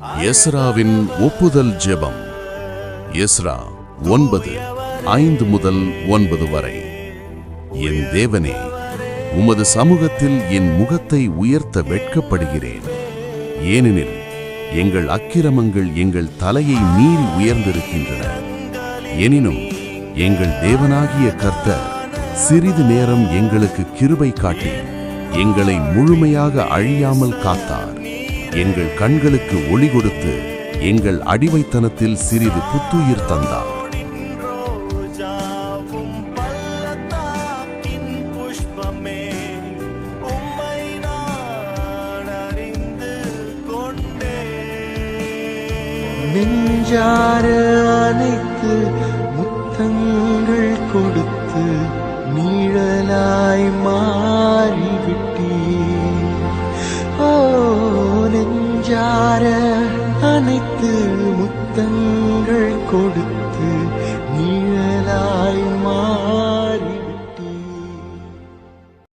எஸ்ராவின் ஒப்புதல் ஜெபம். எஸ்ரா ஒன்பது ஐந்து முதல் ஒன்பது வரை. என் தேவனே உமது சமூகத்தில் என் முகத்தை உயர்த்த வெட்கப்படுகிறேன். ஏனெனில் எங்கள் அக்கிரமங்கள் எங்கள் தலையை மீறி உயர்ந்திருக்கின்றன. எனினும் எங்கள் தேவனாகிய கர்த்தர் சிறிது நேரம் எங்களுக்கு கிருபை காட்டி எங்களை முழுமையாக அழியாமல் காத்தார். எங்கள் கண்களுக்கு ஒளி கொடுத்து எங்கள் அடிமைத்தனத்தில் சிறிது புத்துயிர் தந்தார். நெஞ்சார அனைத்து முத்தங்கள் கொடுத்து அனைத்து முத்தங்கள் கொடுத்து